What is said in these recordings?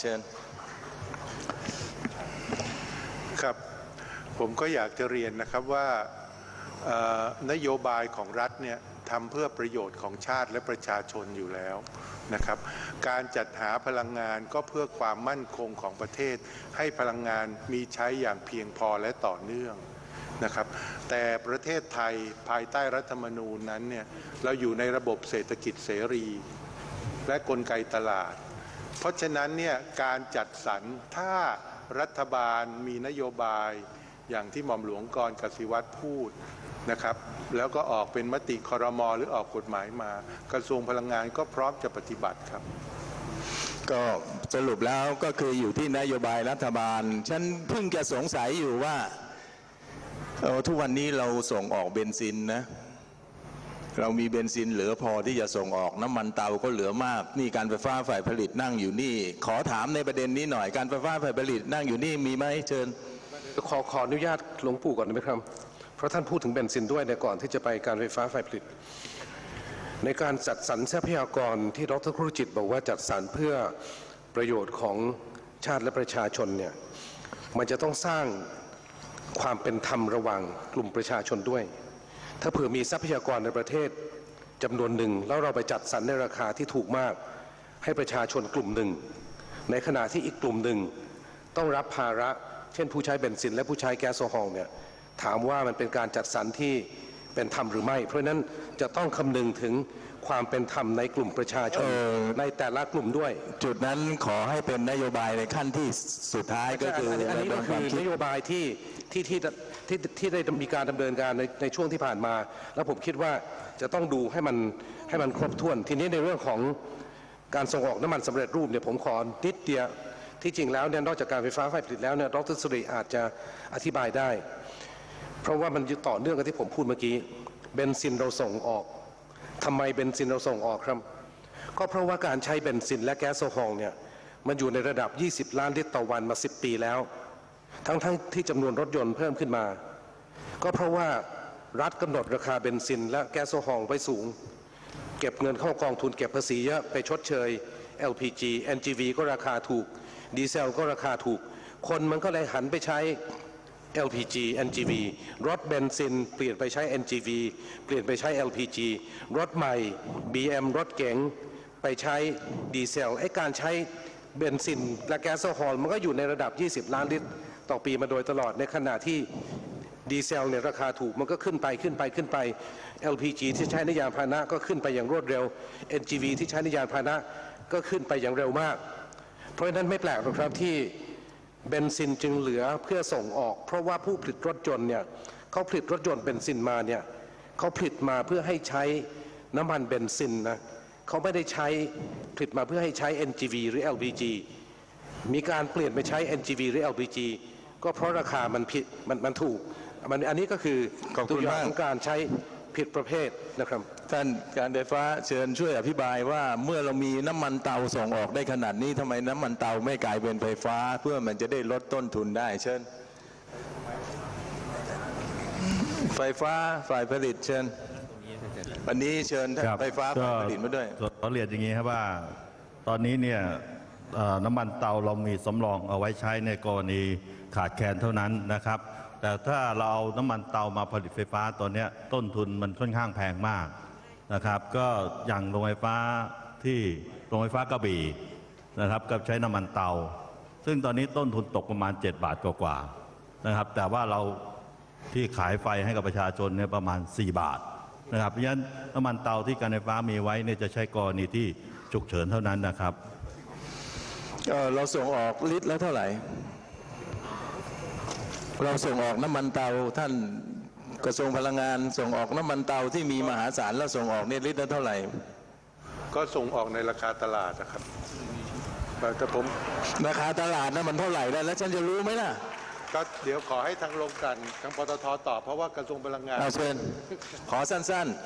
เชิญครับ ผมก็อยากจะเรียนนะครับว่านโยบายของรัฐเนี่ยทำเพื่อประโยชน์ของชาติและประชาชนอยู่แล้วนะครับ การจัดหาพลังงานก็เพื่อความมั่นคงของประเทศ ให้พลังงานมีใช้อย่างเพียงพอและต่อเนื่องนะครับ แต่ประเทศไทยภายใต้รัฐธรรมนูญนั้นเนี่ยเราอยู่ในระบบเศรษฐกิจเสรี และกลไกตลาด เพราะฉะนั้นเนี่ยการจัดสรรถ้ารัฐบาลมีนโยบายอย่างที่หม่อมหลวงกรกสิวัตรพูดนะครับแล้วก็ออกเป็นมติคอรมอหรือออกกฎหมายมา กระทรวงพลังงานก็พร้อมจะปฏิบัติครับ ก็สรุปแล้วก็คืออยู่ที่นโยบายรัฐบาล ฉันเพิ่งจะสงสัยอยู่ว่าทุกวันนี้เราส่งออกเบนซินนะ เรามีเบนซินเหลือพอที่จะส่งออกน้ำมันเตาก็เหลือมาก นี่การไฟฟ้าฝ่ายผลิตนั่งอยู่นี่ ขอถามในประเด็นนี้หน่อยการไฟฟ้าฝ่ายผลิตนั่งอยู่นี่มีไหมเชิญขอขออนุญาตหลวงปู่ก่อนได้ไหมครับ เพราะท่านพูดถึงเบนซินด้วยในก่อนที่จะไปการไฟฟ้าฝ่ายผลิต ในการจัดสรรทรัพยากรที่ดรครุจิตบอกว่าจัดสรรเพื่อประโยชน์ของชาติและประชาชนเนี่ยมันจะต้องสร้างความเป็นธรรมระหว่างกลุ่มประชาชนด้วย ถ้าเผื่อมีทรัพยากรในประเทศจำนวนหนึ่งแล้วเราไปจัดสรรในราคาที่ถูกมาก ให้ประชาชนกลุ่มหนึ่ง ในขณะที่อีกกลุ่มหนึ่งต้องรับภาระ เช่นผู้ใช้เบนซินและผู้ใช้แก๊สโซฮอลเนี่ยถามว่ามันเป็นการจัดสรรที่เป็นธรรมหรือไม่ เพราะฉะนั้นจะต้องคำนึงถึง ความเป็นธรรมในกลุ่มประชาชนเออในแต่ละกลุ่มด้วย จุดนั้นขอให้เป็นนโยบายในขั้นที่สุดท้ายก็คืออันนี้อันนี้ก็ระดมคคืวามอคิดนโยบายที่ที่ที่ที่ที่ได้มีการดำเนินการในในช่วงที่ผ่านมา แล้วผมคิดว่าจะต้องดูให้มันให้มันครบถ้วน ทีนี้ในเรื่องของการส่งออกน้ำมันสำเร็จรูปเนี่ยผมขอนิดเดียวที่จริงแล้วเนี่ยนอกจากการไฟฟ้าฝ่ายผลิตแล้วเนี่ยดรสุริอาจจะอธิบายได้ เพราะว่ามันต่อเนื่องกับที่ผมพูดเมื่อกี้เบนซินเราส่งออก ทำไมเบนซินเราส่งออกครับ ก็เพราะว่าการใช้เบนซินและแก๊สโซฮอลเนี่ยมันอยู่ในระดับ 20 ล้านลิตรต่อวันมา 10 ปีแล้ว ทั้งทั้งที่จำนวนรถยนต์เพิ่มขึ้นมา ก็เพราะว่ารัฐกำหนดราคาเบนซิน และแก๊สโซฮอลไว้สูง เก็บเงินเข้ากองทุนเก็บภาษีเยอะไปชดเชย LPG NGV ก็ราคาถูก ดีเซลก็ราคาถูก คนมันก็เลยหันไปใช้ LPG NGV รถเบนซิน เปลี่ยนไปใช้ NGV เปลี่ยนไปใช้ LPG รถใหม่ BM รถเก๋งไปใช้ดีเซลไอ้การใช้เบนซินและแก๊สโซฮอลมันก็อยู่ในระดับ 20 ล้านลิตร ต่อปีมาโดยตลอดในขณะที่ดีเซลเนี่ยราคาถูกมันก็ขึ้นไปขึ้นไปขึ้นไป LPG ที่ใช้ในยานพาหนะก็ขึ้นไปอย่างรวดเร็ว NGV ที่ใช้ในยานพาหนะก็ขึ้นไปอย่างเร็วมาก เพราะฉะนั้นไม่แปลกหรอกครับที่ เบนซินจึงเหลือเพื่อส่งออก เพราะว่าผู้ผลิตรถยนต์เนี่ยเขาผลิตรถยนต์เบนซินมาเนี่ยเขาผลิตมาเพื่อให้ใช้น้ำมันเบนซินนะเขาไม่ได้ใช้ผลิตมาเพื่อให้ใช้ NGV หรือ LPG มีการเปลี่ยนไปใช้ NGV หรือ LPG ก็เพราะราคามันผิดมันมันถูกมันอันนี้ก็คือขอบคุณตัวอย่างมากของการใช้ ผิดประเภทนะครับ ท่านการไฟฟ้าเชิญช่วยอธิบายว่าเมื่อเรามีน้ำมันเตาส่งออกได้ขนาดนี้ทำไมน้ำมันเตาไม่กลายเป็นไฟฟ้า เพื่อมันจะได้ลดต้นทุนได้เชิญไฟฟ้าฝ่ายผลิตเชิญวันนี้เชิญท่านครับไฟฟ้าฝ่ายผลิตมาด้วยก็ขอเรียนอย่างนี้ครับว่า ตอนนี้เนี่ยเอ่อน้ำมันเตาเรามีสำรองเอาไว้ใช้ในกรณีขาดแคลนเท่านั้นนะครับ แต่ถ้าเราเอาน้ำมันเตามาผลิตไฟฟ้าตัวเนี้ต้นทุนมันค่อนข้างแพงมากนะครับ ก็อย่างโรงไฟฟ้าที่โรงไฟฟ้ากระบี่นะครับก็ใช้น้ำมันเตา ซึ่งตอนนี้ต้นทุนตกประมาณ 7 บาทกว่าๆนะครับ แต่ว่าเราที่ขายไฟให้กับประชาชนเนี่ยประมาณ 4 บาทนะครับเพราะฉะนั้นน้ำมันเตาที่การไฟฟ้ามีไว้เนี่ยจะใช้กรณีที่ฉุกเฉินเท่านั้นนะครับเเราส่งออกลิตรแล้วเท่าไหร่ เราส่งออกน้ำมันเตาท่านกระทรวงพลังงานส่งออกน้ำมันเตาที่มีมหาศาลแล้วส่งออกเนี่ยลิตรละเท่าไหร่ ก็ส่งออกในราคาตลาดนะครับแต่ผมราคาตลาดนะมันเท่าไหร่ได้แล้วฉันจะรู้ไหมล่ะก็เดี๋ยวขอให้ทางโรงกลันทางปตทตอบเพราะว่ากระทรวงพลังงานเอาเชิญขอสั้นๆ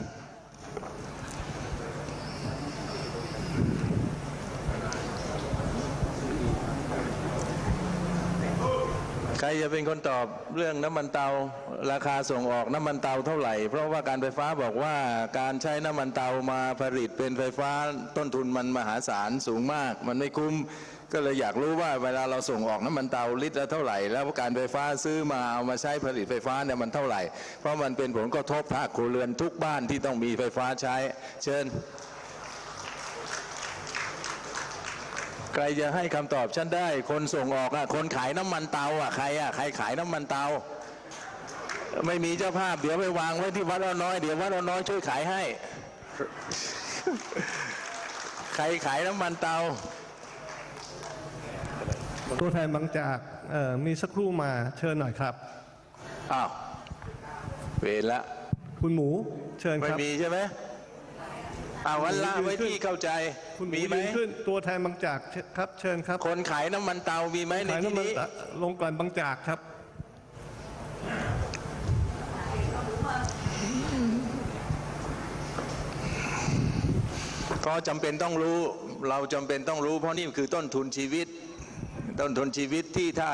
ใครจะเป็นคนตอบเรื่องน้ำมันเตาราคาส่งออกน้ำมันเตาเท่าไหร่ เพราะว่าการไฟฟ้าบอกว่าการใช้น้ำมันเตามาผลิตเป็นไฟฟ้าต้นทุนมันมหาศาลสูงมาก มันไม่คุ้มก็เลยอยากรู้ว่าเวลาเราส่งออกน้ำมันเตาลิตรละเท่าไหร่ แล้วการไฟฟ้าซื้อมาเอามาใช้ผลิตไฟฟ้าเนี่ยมันเท่าไหร่ เพราะมันเป็นผลกระทบภาคครัวเรือนทุกบ้านที่ต้องมีไฟฟ้าใช้ เชิญ ใค รจะให้คำตอบฉันได้ คนส่งออกอะคนขายน้ำมันเตาอะใครอะใครขายน้ำมันเตา ไม่มีเจ้าภาพเดี๋ยวไปวางไว้ที่วัดเราน้อยเดี๋ยววัดเราน้อยช่วยขายให้ ใครขายน้ำมันเตา ตัวแทนบางจากเอ่อมีสักครู่มาเชิญหน่อยครับอ้าวเวรละคุณหมูเชิญไม่ครับมีใช่ไหม อ้าววันละไว้ที่เข้าใจคุณหมูมีไหมยืนขึ้นตัวแทนบางจากครับ เชิญครับ คนขายน้ำมันเตามีไหมในขายที่น้ำมันนี้ตะลงกลั่นบางจากครับ ก็จำเป็นต้องรู้ เราจำเป็นต้องรู้เพราะนี่คือต้นทุนชีวิต ต้นทุนชีวิตที่ถ้า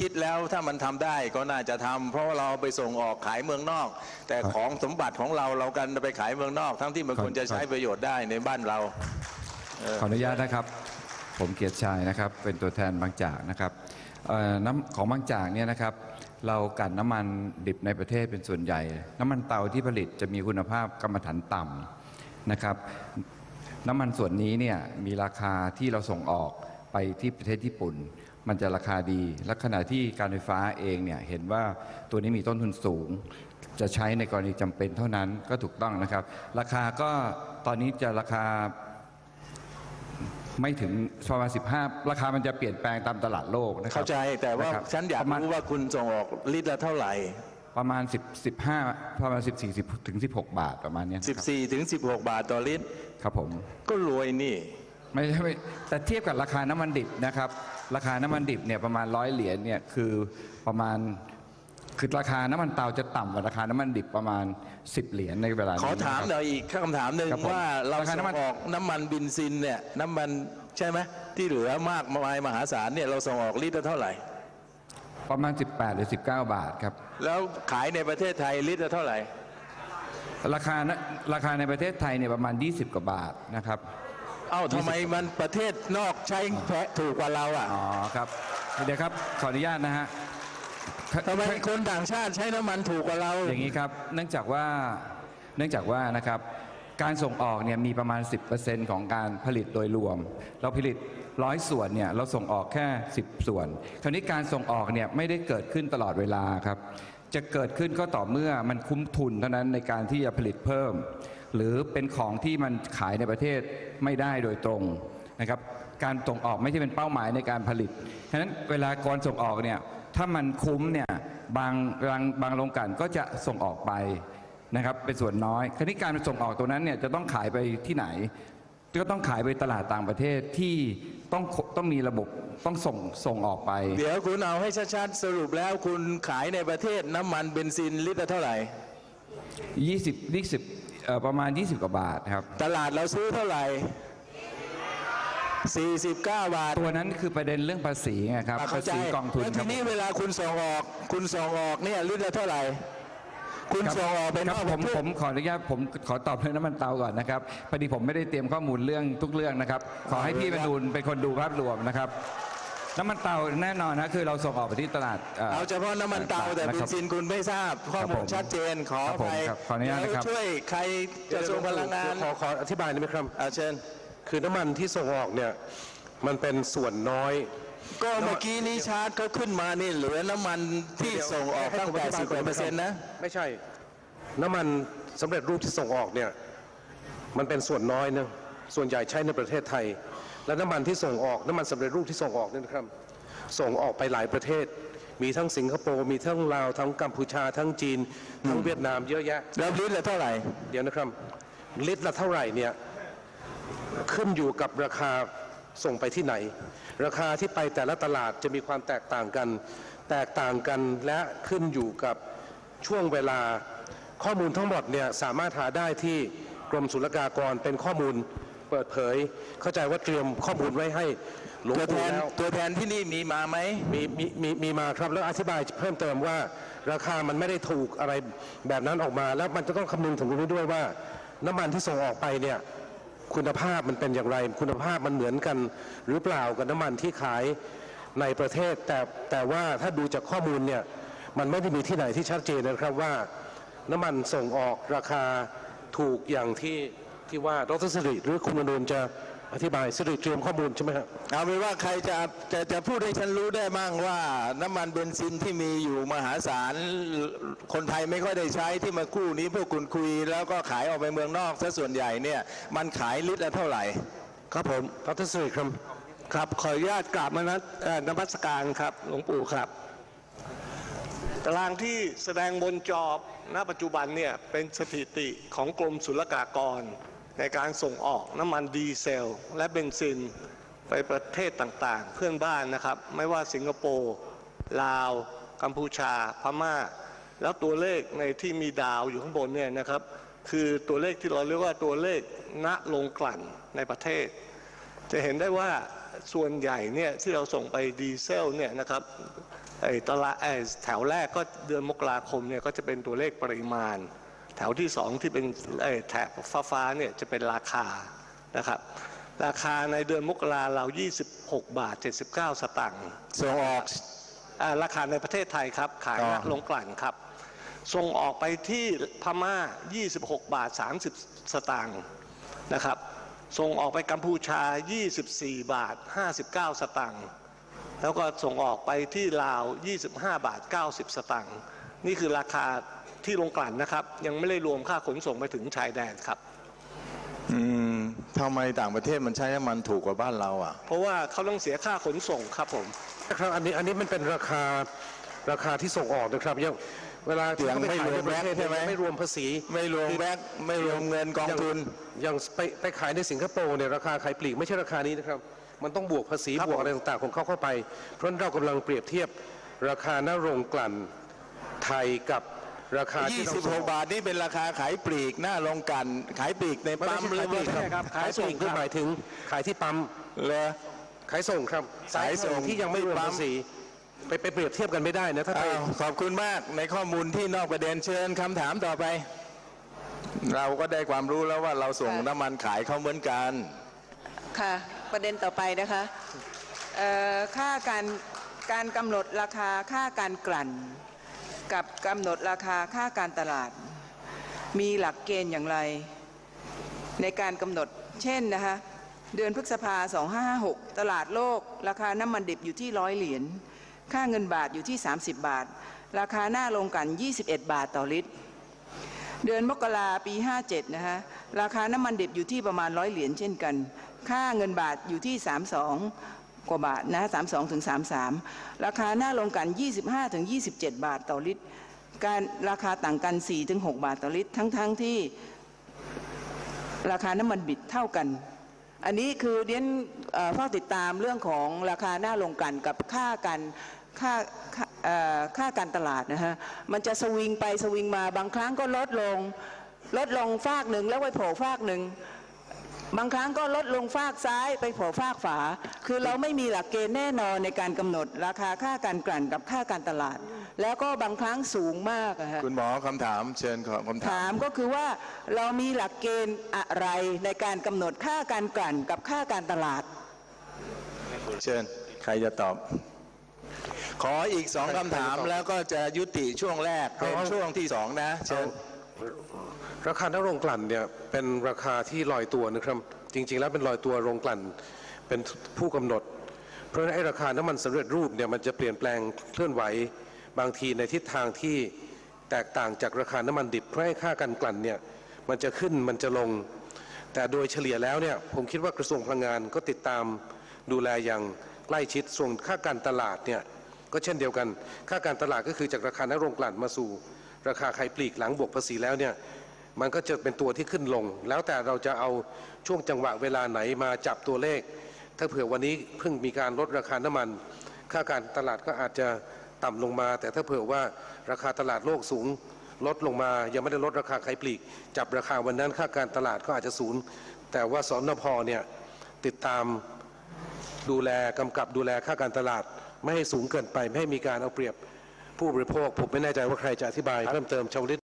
คิดแล้วถ้ามันทำได้ก็น่าจะทำเพราะว่าเราไปส่งออกขายเมืองนอก แต่ของสมบัติของเราเรากันไปขายเมืองนอก ทั้งที่มันควรจะใช้ประโยชน์ได้ในบ้านเราขออนุญาตนะครับ ผมเกียรติชัยนะครับ เป็นตัวแทนบางจากนะครับน้ำของบางจากเนี่ยนะครับ เรากันน้ำมันดิบในประเทศเป็นส่วนใหญ่ น้ำมันเตาที่ผลิตจะมีคุณภาพกรรมฐานต่ำนะครับ น้ำมันส่วนนี้เนี่ยมีราคาที่เราส่งออก ไปที่ประเทศญี่ปุ่น มันจะราคาดี และขณะที่การไฟฟ้าเองเนี่ยเห็นว่าตัวนี้มีต้นทุนสูง จะใช้ในกรณีจำเป็นเท่านั้นก็ถูกต้องนะครับ ราคาก็ตอนนี้จะราคาไม่ถึงประมาณ15ราคามันจะเปลี่ยนแปลงตามตลาดโลกนะครับเข้าใจแต่ว่าะครับฉันอยากประมาณรู้ว่าคุณส่งออกลิตรละเท่าไหร่ประมาณ10 15ประมาณ14 10ถึง16 บาทประมาณเนี้ยนะครับ14ถึง16 บาทต่อลิตร ครับผม ก็รวยนี่ ไม่ใช่ไม่แต่เทียบกับราคาน้ำมันดิบนะครับ ราคาน้ำมันดิบเนี่ยประมาณร้อยเหรียญเนี่ยคือประมาณคือราคาน้ำมันเตาจะต่ำกว่าราคาน้ำมันดิบประมาณ 10 เหรียญในเวลานี้ขอถามนะครับหน่อยอีกคำถามหนึ่งครับผมว่าเราราคาส่น้ำงมันออกน้ำมันบินซินเนี่ยน้ำมันใช่ไหมที่เหลือมากมายมหาศาลเนี่ยเราส่งออกลิตรละเท่าไหร่ ประมาณ 18 หรือ 19 บาทครับ แล้วขายในประเทศไทยลิตรละเท่าไหร่ ราคานะราคาในประเทศไทยเนี่ยประมาณ 20 กว่าบาทนะครับ เอ้าทำไมมันประเทศนอกใช้แพะถูกกว่าเราอะอ๋อครับ เดี๋ยวครับขออนุญาตนะฮะทำไมคนต่างชาติใช้น้ำมันถูกกว่าเรา อย่างนี้ครับ เนื่องจากว่าเนื่องจากว่านะครับการส่งออกเนี่ยมีประมาณ 10%ของการผลิตโดยรวม เราผลิตร้อยส่วนเนี่ยเราส่งออกแค่ 10 ส่วน คราวนี้การส่งออกเนี่ยไม่ได้เกิดขึ้นตลอดเวลาครับ จะเกิดขึ้นก็ต่อเมื่อมันคุ้มทุนเท่านั้นในการที่จะผลิตเพิ่ม หรือเป็นของที่มันขายในประเทศไม่ได้โดยตรงนะครับการส่งออกไม่ใช่เป็นเป้าหมายในการผลิตฉะนั้นเวลาก่อนส่งออกเนี่ยถ้ามันคุ้มเนี่ยบางบางบางโรงกลั่นก็จะส่งออกไปนะครับเป็นส่วนน้อยคราวนี้การส่งออกตัวนั้นเนี่ยจะต้องขายไปที่ไหน ก็ต้องขายไปตลาดต่างประเทศที่ต้องต้องมีระบบต้องส่งส่งออกไป เดี๋ยวคุณเอาให้ชัดๆสรุปแล้วคุณขายในประเทศน้ำมันเบนซินลิตรละเท่าไหร่ 20 20 เอ่อประมาณ 20 กว่าบาทครับ ตลาดเราซื้อเท่าไหร่ 49 บาทตัวนั้นคือประเด็นเรื่องภาษีไงครับอะภาเข้าใจษีกองทุนแล้วคทีรับ นี้เวลาคุณส่งออก คุณส่งออกเนี่ยลิตรละเท่าไหร่ คุณครับส่งออกไปคนรับอกผมประเทศผมขออนุญาตผมขอตอบเรื่องน้ำมันเตาก่อนนะครับพอดีผมไม่ได้เตรียมข้อมูลเรื่องทุกเรื่องนะครับ ขอให้พี่เป็นดูเป็นคนดูภาพรวมนะครับ น้ำมันเตาแน่นอนนะคือเราส่งออกไปที่ตลาดเอาเฉพาะน้ำมันเตาแต่ะเบคนรับซินคุณไม่ทราบข้อครับมูผลมชัดเจนขอครับผมไปครับขออนุญาตนะครับ ช่วยใครกระทรวงพลังงานขอขออธิบายได้ไหมครับอาเชิญ คือน้ำมันที่ส่งออกเนี่ยมันเป็นส่วนน้อย ก็เมื่อกี้นี้ชาร์ตเขาขึ้นมานี่เหลือน้ำมันที่ส่งออกตั้งแต่สิบกว่าเปอร์เซ็นต์นะ ไม่ใช่ น้ำมันสำเร็จรูปที่ส่งออกเนี่ยมันเป็นส่วนน้อยนะส่วนใหญ่ใช้ในประเทศไทย และน้ำมันที่ส่งออกน้ำมันสำเร็จรูปที่ส่งออกเนี่ยนะครับ ส่งออกไปหลายประเทศ มีทั้งสิงคโปร์มีทั้งลาวทั้งกัมพูชาทั้งจีนทั้งเวียดนามเยอะแยะแล้วลิตรละเท่าไหร่เดี๋ยวนะครับลิตรละเท่าไหร่เนี่ยขึ้นอยู่กับราคาส่งไปที่ไหน ราคาที่ไปแต่ละตลาดจะมีความแตกต่างกัน แตกต่างกันและขึ้นอยู่กับช่วงเวลาข้อมูลทั้งหมดเนี่ยสามารถหาได้ที่กรมศุลกากรเป็นข้อมูล เปิดเผย เข้าใจว่าเตรียมข้อมูลไว้ให้หลวงตัวแทปู่นแล้วตัวแทนที่นี่มีมาไหม มีมีมีมีมาครับแล้วอธิบายเพิ่มเติมว่า ราคามันไม่ได้ถูกอะไรแบบนั้นออกมา แล้วมันจะต้องคำนึงถึงตรงนี้ด้วยว่า น้ำมันที่ส่งออกไปเนี่ยคุณภาพมันเป็นอย่างไร คุณภาพมันเหมือนกันหรือเปล่ากับน้ำมันที่ขายในประเทศ แต่แต่ว่าถ้าดูจากข้อมูลเนี่ยมันไม่ได้มีที่ไหนที่ชัดเจนนะครับว่า น้ำมันส่งออกราคาถูกอย่างที่ ที่ว่าดรสิริหรือคุณมนูนจะอธิบายสิริเตรียมข้อมูลใช่ไหมครับเอาเป็นว่าใครจะจะจะพูดให้ฉันรู้ได้มั่งว่า น้ำมันเบนซินที่มีอยู่มหาศาลคนไทยไม่ค่อยได้ใช้ที่มาคู่นี้พวกคุณคุย แล้วก็ขายออกไปเมืองนอกซะส่วนใหญ่เนี่ยมันขายลิตรละเท่าไหร่ ครับผมดรสิริครับครับขออนุญาตกราบมานัดเอ่อนมัสการครับหลวงปู่ครับตารางที่แสดงบนจอณปัจจุบันเนี่ยเป็นสถิติของกรมศุลกากร ในการส่งออกน้ำมันดีเซล และเบนซินไปประเทศต่างๆ เพื่อนบ้านนะครับ ไม่ว่าสิงคโปร์ลาว กัมพูชา พม่า แล้วตัวเลขในที่มีดาวอยู่ข้างบนเนี่ยนะครับ คือตัวเลขที่เราเรียกว่าตัวเลขณลงกลั่นในประเทศ จะเห็นได้ว่าส่วนใหญ่เนี่ยที่เราส่งไปดีเซลเนี่ยนะครับไอ้ตลาดไอ้แถวแรกก็เดือนมกราคมเนี่ยก็จะเป็นตัวเลขปริมาณ ถวที่สองที่เป็นไอ้แถบฟ้าๆเนี่ยจะเป็นราคานะครับราคาในเดือนมกราเรา 26 บาท 79 สตางค์ส่งออกอ่าราคาในประเทศไทยครับขายอ๋อณลงกลั่นครับ ส่งออกไปที่พม่า 26 บาท 30 สตางค์นะครับ ส่งออกไปกัมพูชา 24 บาท 59 สตางค์แล้วก็ส่งออกไปที่ลาว 25 บาท 90 สตางค์นี่คือราคา ที่ลงกลั่นนะครับ ยังไม่ได้รวมค่าขนส่งไปถึงชายแดนครับ อืมทำไมต่างประเทศมันใช้น้ำมันถูกกว่าบ้านเราอะ เพราะว่าเขาต้องเสียค่าขนส่งครับผมนะครับอันนี้อันนี้มันเป็นราคาราคาที่ส่งออกนะครับยังเวลาที่ยังเขาไปไม่ขายรวในมประเทศแวตใช่ไหมยังไม่รวมภาษีไม่รวมแบกไม่รวมเงินกองทุนอย่างไปไปขายในสิงคโปร์เนี่ยราคาขายปลีกไม่ใช่ราคานี้นะครับ มันต้องบวกภาษีครับบวกผมอะไรต่างๆของเขาเข้าไป เพราะฉะนั้นเรากำลังเปรียบเทียบราคาหน้าโรงกลั่นไทยกับ ราคาที่เราส่งออก26 บาทนี่เป็นราคาขายปลีกหน้าโรงกลันขายปลีกในไม่ปั๊มใช่หรือขายปลีกว่าครับขายส่งคือหมายถึงขายที่ปั๊มเลย ขายส่งครับขายส่งที่ยังไม่รวมที่ปั๊ม ภาษีไปไปเปรียบเทียบกันไม่ได้นะถ้าไป อ้าวขอบคุณมากในข้อมูลที่นอกประเด็นเชิญคำถามต่อไป เราก็ได้ความรู้แล้วว่าเราส่งค่ะน้ำมันขายเขาเหมือนกัน ค่ะประเด็นต่อไปนะคะเอ่อค่าการการกำหนดราคาค่าการกลั่น กับกำหนดราคาค่าการตลาด มีหลักเกณฑ์อย่างไร ในการกำหนด เช่นนะคะเดือนพฤษภา 2556 ตลาดโลก ราคาน้ำมันดิบอยู่ที่ร้อยเหรียญ ค่าเงินบาทอยู่ที่ 30 บาท ราคาหน้าลงกัน 21 บาทต่อลิตร เดือนมกราปี 57 นะคะราคาน้ำมันดิบอยู่ที่ประมาณร้อยเหรียญเช่นกัน ค่าเงินบาทอยู่ที่ 32 กว่าบาทนะ32ถึง33 ราคาหน้าลงกัน 25ถึง27 บาทต่อลิตร การราคาต่างกัน4ถึง6บาทต่อลิตร ทั้งๆทที่ราคาน้ำมันบิดเท่ากัน อันนี้คือเรียนเฝ้าติดตามเรื่องของราคาหน้าลงกันกับค่าการค่าค่าเอ่อค่าการตลาดนะฮะ มันจะสวิงไปสวิงมาบางครั้งก็ลดลง ลดลงฟากหนึ่งแล้วไปโผล่ฟากหนึ่ง บางครั้งก็ลดลงฟากซ้ายไปโผล่ฟากฝา คือเราไม่มีหลักเกณฑ์แน่นอนในการกำหนดราคาค่าการกลั่นกับค่าการตลาด แล้วก็บางครั้งสูงมากอะฮะคุณหมอคำถามเชิญขอคำถามถามก็คือว่าเรามีหลักเกณฑ์อะไรในการกำหนดค่าการกลั่นกับค่าการตลาด เชิญใครจะตอบขออีกสองคำถามแล้วก็จะยุติช่วงแรกเป็นช่วงที่สองนะเชิญ ราคาหน้าโรงกลั่นเนี่ยเป็นราคาที่ลอยตัวนะครับ จริง ๆ แล้วเป็นลอยตัวโรงกลั่นเป็นผู้กำหนด เพราะฉะนั้นไอ้ราคาน้ำมันสำเร็จรูปเนี่ยมันจะเปลี่ยนแปลงเคลื่อนไหวบางทีในทิศทางที่แตกต่างจากราคาน้ำมันดิบเพราะให้ค่าการกลั่นเนี่ยมันจะขึ้นมันจะลง แต่โดยเฉลี่ยแล้วเนี่ยผมคิดว่ากระทรวงพลังงานก็ติดตามดูแลอย่างใกล้ชิดส่วนค่าการตลาดเนี่ยก็เช่นเดียวกัน ค่าการตลาดก็คือจากราคาหน้าโรงกลั่นมาสู่ ราคาขายปลีกหลังบวกภาษีแล้วเนี่ย มันก็จะเป็นตัวที่ขึ้นลง แล้วแต่เราจะเอาช่วงจังหวะเวลาไหนมาจับตัวเลข ถ้าเผื่อวันนี้เพิ่งมีการลดราคาน้ำมัน ค่าการตลาดก็อาจจะต่ำลงมา แต่ถ้าเผื่อว่าราคาตลาดโลกสูงลดลงมา ยังไม่ได้ลดราคาขายปลีก จับราคาวันนั้นค่าการตลาดก็อาจจะศูนย์แต่ว่าสนพเนี่ยติดตามดูแลกำกับดูแลค่าการตลาด ไม่ให้สูงเกินไป ไม่ให้มีการเอาเปรียบผู้บริโภค ผมไม่แน่ใจว่าใครจะอธิบายเพิ่มเติมชาวลิต